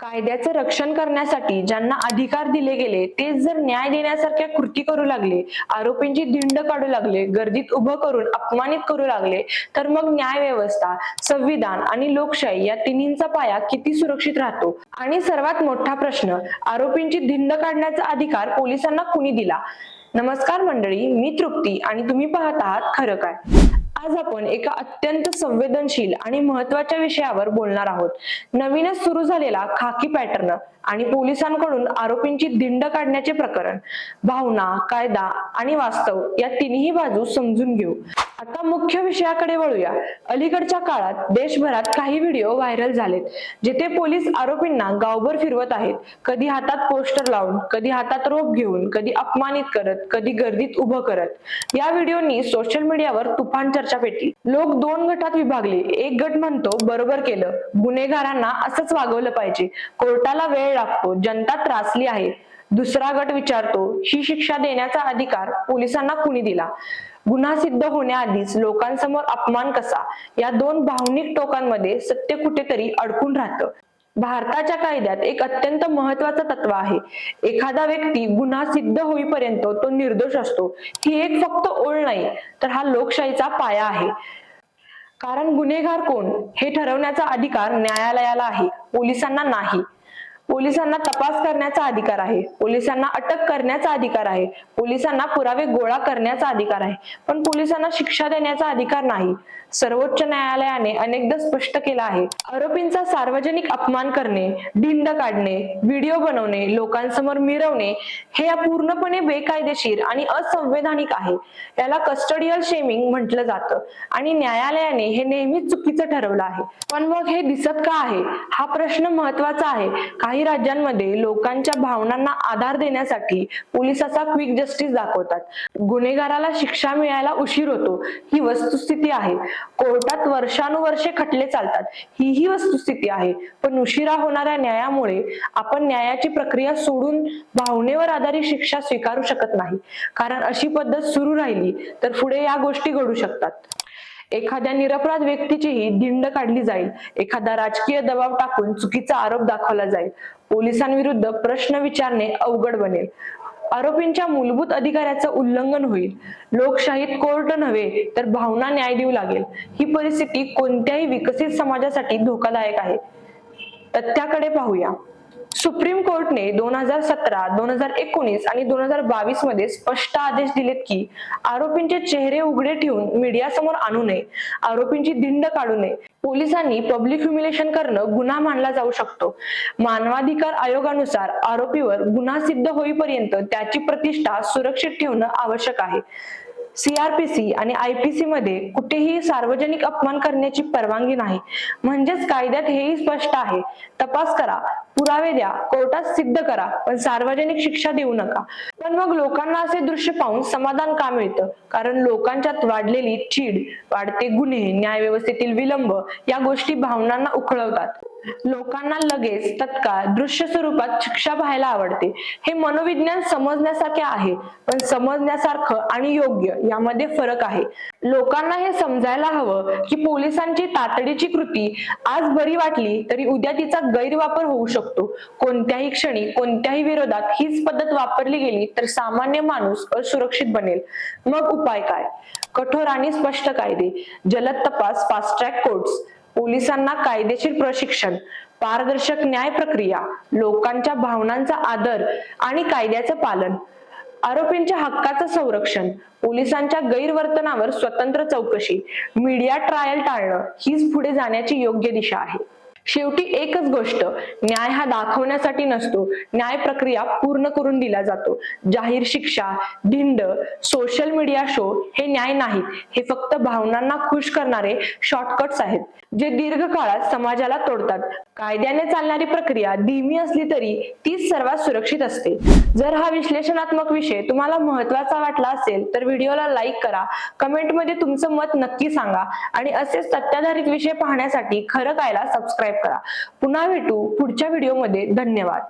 कायद्याचं रक्षण करण्यासाठी ज्यांना अधिकार दिले गेले तेच जर न्याय देण्यासारख्या कृती करू लागले आरोपींची धिंड काढू लागले गर्दीत उभं करून अपमानित करू लागले तर मग न्याय व्यवस्था संविधान आणि लोकशाही या तिन्हींचा पाया किती सुरक्षित राहतो? आणि सर्वात मोठा प्रश्न आरोपींची धिंड काढण्याचा अधिकार पोलिसांना कुणी दिला? नमस्कार मंडळी मी तृप्ती आणि तुम्ही पाहत आहात खरं काय. आज आपण एका अत्यंत संवेदनशील आणि महत्त्वाच्या विषयावर बोलणार आहोत. नवीनच सुरू झालेला खाकी पॅटर्न आणि पोलिसांकडून आरोपींची धिंड काढण्याचे प्रकरण भावना कायदा आणि वास्तव या तिन्ही बाजू समजून घेऊ. आता मुख्य विषयाकडे वळूया. अलीकडच्या काळात देशभरात काही व्हिडिओ व्हायरल झालेत जिथे पोलीस आरोपींना गावभर फिरवत आहेत. कधी हातात पोस्टर लावून कधी हातात रोप घेऊन कधी अपमानित करत कधी गर्दीत उभं करत. या व्हिडिओनी सोशल मीडियावर तुफान चर्चा पेटली. लोक दोन गटात विभागले. एक गट म्हणतो बरोबर केलं. गुन्हेगारांना असंच वागवलं पाहिजे. कोर्टाला वेळ लागतो जनता त्रासली आहे. दुसरा गट विचारतो ही शिक्षा देण्याचा अधिकार पोलिसांना कुणी दिला? गुन्हा सिद्ध होण्याआधीच लोकांसमोर अपमान कसा? या दोन भावनिक टोकांमध्ये सत्य कुठेतरी अडकून राहतं. भारताच्या कायद्यात एक अत्यंत महत्वाचं तत्व आहे. एखादा व्यक्ती गुन्हा सिद्ध होईपर्यंत तो निर्दोष असतो. ही एक फक्त ओळ नाही तर हा लोकशाहीचा पाया आहे. कारण गुन्हेगार कोण? हे ठरवण्याचा अधिकार न्यायालयाला आहे. पोलिसांना नाही. पोलिसांना तपास करण्याचा अधिकार आहे. पोलिसांना अटक करण्याचा अधिकार आहे. पोलिसांना पुरावे गोळा करण्याचा अधिकार आहे. पण पोलिसांना शिक्षा देण्याचा अधिकार नाही. सर्वोच्च न्यायालयाने अनेकदा स्पष्ट केलं आहे. आरोपींचा सार्वजनिक अपमान करणे धिंड काढणे व्हिडिओ बनवणे लोकांसमोर मिरवणे हे पूर्णपणे बेकायदेशीर आणि असंवैधानिक आहे. याला कस्टडियल शेमिंग म्हटलं जातं आणि न्यायालयाने हे नेहमीच चुकीचं ठरवलं आहे. पण मग हे दिसत का आहे? हा प्रश्न महत्त्वाचा आहे. काही राज्यांमध्ये लोकांच्या भावनांना आधार देण्यासाठी पोलिसाचा क्विक जस्टिस दाखवतात. गुन्हेगाराला शिक्षा मिळायला उशीर होतो ही वस्तुस्थिती आहे. कोर्टात वर्षानुवर्षे खटले चालतात ही ही वस्तुस्थिती आहे. पण उशिरा होणाऱ्या न्यायामुळे आपण न्यायाची प्रक्रिया सोडून भावनेवर आधारित शिक्षा स्वीकारू शकत नाही. कारण अशी पद्धत सुरू राहिली तर पुढे या गोष्टी घडू शकतात. एखाद्या निरपराध व्यक्तीचीही धिंड काढली जाईल. एखादा राजकीय दबाव टाकून चुकीचा आरोप दाखवला जाईल. पोलिसांविरुद्ध प्रश्न विचारणे अवघड बनेल. आरोपींच्या मूलभूत अधिकाराचं उल्लंघन होईल. लोकशाहीत कोर्ट नव्हे तर भावना न्याय देऊ लागेल. ही परिस्थिती कोणत्याही विकसित समाजासाठी धोकादायक आहे. तथ्याकडे पाहूया. सुप्रीम कोर्टने दोन हजार सतरा दोन हजार एकोणीस आणि दोन हजार बावीसमध्ये स्पष्ट आदेश दिलेत की आरोपींचे चेहरे उघडे ठेवून मीडिया समोर आणू नये आरोपींची धिंड काढू नये. पोलिसांनी पब्लिक ह्युमिलेशन करणं गुन्हा मानला जाऊ शकतो. मानवाधिकार आयोगानुसार आरोपीवर गुन्हा सिद्ध होईपर्यंत त्याची प्रतिष्ठा सुरक्षित ठेवणं आवश्यक आहे. सीआरपीसी आणि आयपीसी मध्ये कुठेही सार्वजनिक अपमान करण्याची परवानगी नाही. म्हणजेच कायद्यात हेही स्पष्ट आहे. तपास करा पुरावे द्या कोर्टात सिद्ध करा पण सार्वजनिक शिक्षा देऊ नका. पण मग लोकांना असे दृश्य पाहून समाधान का मिळतं? कारण लोकांच्यात वाढलेली चीड वाढते गुन्हे न्याय व्यवस्थेतील विलंब या गोष्टी भावनांना उखळवतात. लोकांना लगेच तत्काळ दृश्य स्वरूपात शिक्षा पाहायला आवडते. हे मनोविज्ञान समजण्यासारखे आहे पण समजण्यासारखं आणि योग्य यामध्ये फरक आहे. लोकांना हे समजायला हवं की पोलिसांची तातडीची कृती आज बरी वाटली तरी उद्या तिचा गैरवापर होऊ शकतो. कोणत्याही क्षणी कोणत्याही विरोधात हीच पद्धत वापरली गेली तर सामान्य माणूस असुरक्षित बनेल. मग उपाय काय? कठोर आणि स्पष्ट कायदे. जलद तपास फास्ट ट्रॅक कोर्ट्स पोलिसांना कायदेशीर प्रशिक्षण पारदर्शक न्याय प्रक्रिया लोकांच्या भावनांचा आदर आणि कायद्याचं पालन आरोपींच्या हक्काचं संरक्षण पोलिसांच्या गैरवर्तनावर स्वतंत्र चौकशी मीडिया ट्रायल टाळणं हीच पुढे जाण्याची योग्य दिशा आहे. शेवटी एकच गोष्ट न्याय हा दाखवण्यासाठी नसतो न्याय प्रक्रिया पूर्ण करून दिला जातो. जाहीर शिक्षा धिंड सोशल मीडिया शो हे न्याय नाहीत हे फक्त भावनांना खुश करणारे शॉर्टकट्स आहेत. जे दीर्घकाळात समाजाला तोडतात. कायद्याने चालणारी प्रक्रिया धीमी असली तरी तीच सर्वात सुरक्षित असते. जर हा विश्लेषणात्मक विषय तुम्हाला महत्त्वाचा वाटला असेल तर व्हिडिओला लाईक करा कमेंटमध्ये तुमचं मत नक्की सांगा आणि असेच तथ्याधारित विषय पाहण्यासाठी खरं कायला सबस्क्राईब करा. पुन्हा भेटू पुढच्या व्हिडिओमध्ये. धन्यवाद.